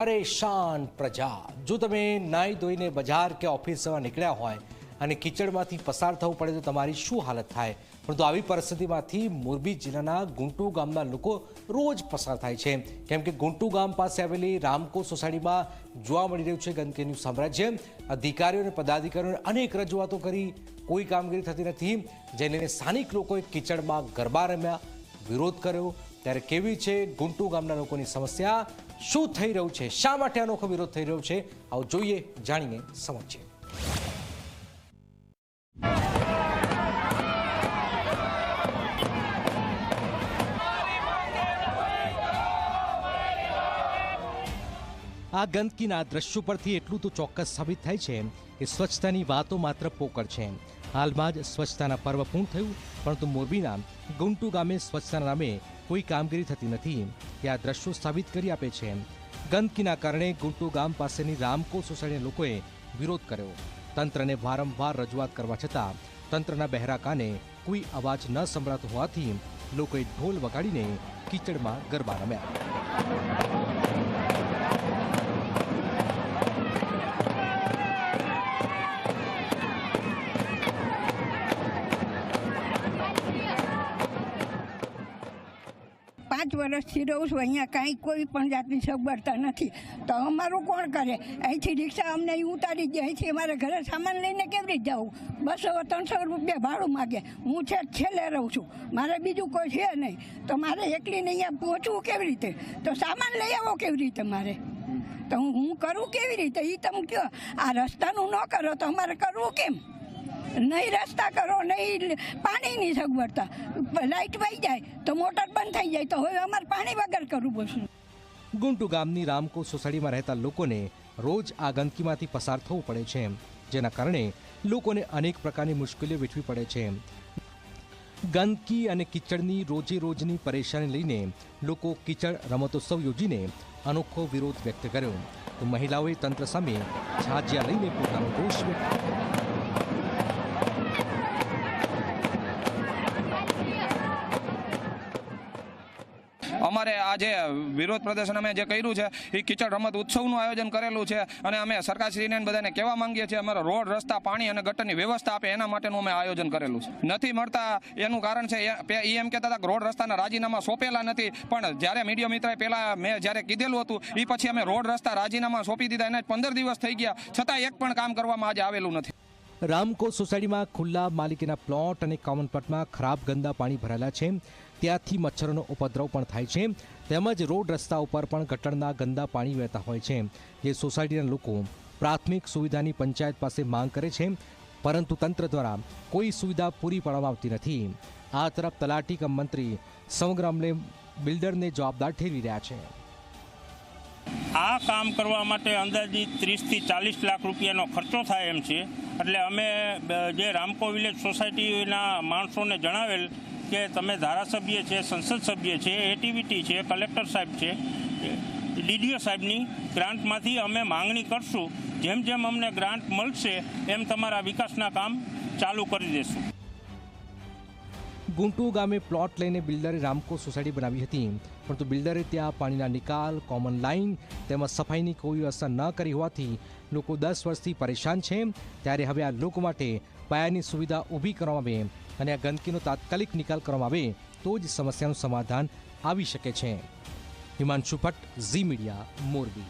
પરેશાન પ્રજા. જો તમે નાહી ધોઈને બજાર કે ઓફિસ જવા નીકળ્યા હોય અને કિચડમાંથી પસાર થવું પડે તો તમારી શું હાલત થાય? પરંતુ આવી પરિસ્થિતિમાંથી મોરબી જિલ્લાના ગુંટુ ગામના લોકો રોજ પસાર થાય છે. કેમ કે ગુંટુ ગામ પાસે આવેલી રામકો સોસાયટીમાં જોવા મળી રહ્યું છે ગંદકીનું સામ્રાજ્ય. અધિકારીઓ અને પદાધિકારીઓને અનેક રજૂઆતો કરી. કોઈ કામગીરી થતી નથી. જેને સ્થાનિક લોકોએ કિચડમાં ગરબા રમ્યા, વિરોધ કર્યો. ત્યારે કેવી છે ગુંટુ ગામના લોકોની સમસ્યા? શું થઈ રહ્યું છે? શા માટે અનોખો વિરોધ થઈ રહ્યો છે? આવો જોઈએ, જાણીને સમજીએ. આ ગંદકીના દ્રશ્યો પરથી એટલું તો ચોક્કસ સાબિત થાય છે કે સ્વચ્છતાની વાતો માત્ર પોકળ છે હાલમાં જ સ્વચ્છતાના પર્વ પૂર્ણ થયું, પરંતુ મોરબીના ગુંટુ ગામે સ્વચ્છતાના નામે કોઈ કામગીરી થતી નથી. તે આ દ્રશ્યો સાબિત કરી આપે છે. ગંદકીના કારણે ગુંટુ ગામ પાસેની રામકો સોસાયટીના લોકોએ વિરોધ કર્યો. તંત્રને વારંવાર રજૂઆત કરવા છતાં તંત્રના બહેરા કાને કોઈ અવાજ ન સંભળાતો હોવાથી લોકોએ ઢોલ વગાડીને કીચડમાં ગરબા રમ્યા. પાંચ વર્ષથી રહું છું, અહીંયા કાંઈ કોઈ પણ જાતની સગવડતા નથી. તો અમારું કોણ કરે? અહીંથી રિક્ષા અમને અહીં ઉતારી દે, અહીંથી અમારે ઘરે સામાન લઈને કેવી રીતે જવું? બસો ત્રણસો રૂપિયા ભાડું માગે. હું છે છેલ્લે રહું છું. મારે બીજું કોઈ છે નહીં. તો મારે એકલીને અહીંયા પહોંચવું કેવી રીતે? તો સામાન લઈ આવો કેવી રીતે મારે? તો હું હું કરું કેવી રીતે? એ તમે કહો આ રસ્તાનું ન કરો તો અમારે કરવું કેમ? નહીં રસ્તા કરો, નહીં પાણીની સગવડતા. લાઇટ વહી જાય તો મોટર બંધ થઈ જાય તો હવે અમારે પાણી વગર કરવું પડશે. ગુંટુ ગામની રામકો સોસાયટીમાં રહેતા લોકોને રોજ આ ગંદકીમાંથી પસાર થવું પડે છે. જેના કારણે લોકોને અનેક પ્રકારની મુશ્કેલીઓ વેઠવી પડે છે. ગંદકી અને કિચડની રોજે રોજની પરેશાની લઈને લોકો કિચડ રમતોત્સવ યોજીને અનોખો વિરોધ વ્યક્ત કર્યો. તો મહિલાઓએ તંત્ર સામે છાજિયા લઈને પોતાનો રોષ વ્યક્ત કર્યો. અમારે આ જે વિરોધ પ્રદર્શન અમે જે કર્યું છે, એ કિચડ રમત ઉત્સવનું આયોજન કરેલું છે અને અમે સરકારશ્રીને બધાને કહેવા માંગીએ છીએ, અમારા રોડ, રસ્તા, પાણી અને ગટરની વ્યવસ્થા આપે, એના માટેનું અમે આયોજન કરેલું છે. નથી મળતા એનું કારણ છે, એ- એમ કહેતા હતા કે રોડ, રસ્તાના રાજીનામા સોંપેલા નથી, પણ જ્યારે મીડિયા મિત્રએ પહેલાં મેં જ્યારે કીધેલું હતું એ પછી અમે રોડ, રસ્તા રાજીનામા સોંપી દીધા, એને પંદર દિવસ થઈ ગયા, છતાં એક પણ કામ કરવામાં આજે આવેલું નથી. રામકો સોસાયટીમાં ખુલ્લા માલિકીના પ્લોટ અને કોમન પ્લોટમાં ખરાબ ગંદા પાણી ભરાયેલા છે. ત્યાંથી મચ્છરોનો ઉપદ્રવ પણ થાય છે. તેમજ રોડ રસ્તા ઉપર પણ ગટરના ગંદા પાણી વહેતા હોય છે. જે સોસાયટીના લોકો પ્રાથમિક સુવિધાની પંચાયત પાસે માંગ કરે છે. પરંતુ તંત્ર દ્વારા કોઈ સુવિધા પૂરી પાડવામાં આવતી નથી. આ તરફ તલાટી કમ મંત્રી સમગ્ર અમલે બિલ્ડરને જવાબદાર ઠેરવી રહ્યા છે. આ કામ કરવા માટે અંદાજિત ત્રીસથી ચાલીસ લાખ રૂપિયાનો ખર્ચો થાય એમ છે. એટલે અમે જે રામકો વિલેજ સોસાયટીના માણસોને જણાવેલ કે તમે ધારાસભ્ય છે, સંસદ સભ્ય છે, એટીવીટી છે, કલેક્ટર સાહેબ છે, ડીડીઓ સાહેબની ગ્રાન્ટમાંથી અમે માંગણી કરશું. જેમ જેમ અમને ગ્રાન્ટ મળશે, એમ તમારા વિકાસના કામ ચાલુ કરી દેશું. ગુંટુ ગામે પ્લોટ લઈને બિલ્ડરે રામકો સોસાયટી બનાવી હતી. પરંતુ બિલ્ડરે ત્યાં પાણીના નિકાલ કોમન લાઇન તેમજ સફાઈની કોઈ વ્યવસ્થા ન કરી હોવાથી લોકો દસ વર્ષથી પરેશાન છે. ત્યારે હવે આ લોકો માટે પાયાની સુવિધા ઊભી કરવામાં આવે અને આ ગંદકીનો તાત્કાલિક નિકાલ કરવામાં આવે તો જ સમસ્યાનું સમાધાન આવી શકે છે. હિમાંશુ ભટ્ટ, ઝી મીડિયા, મોરબી.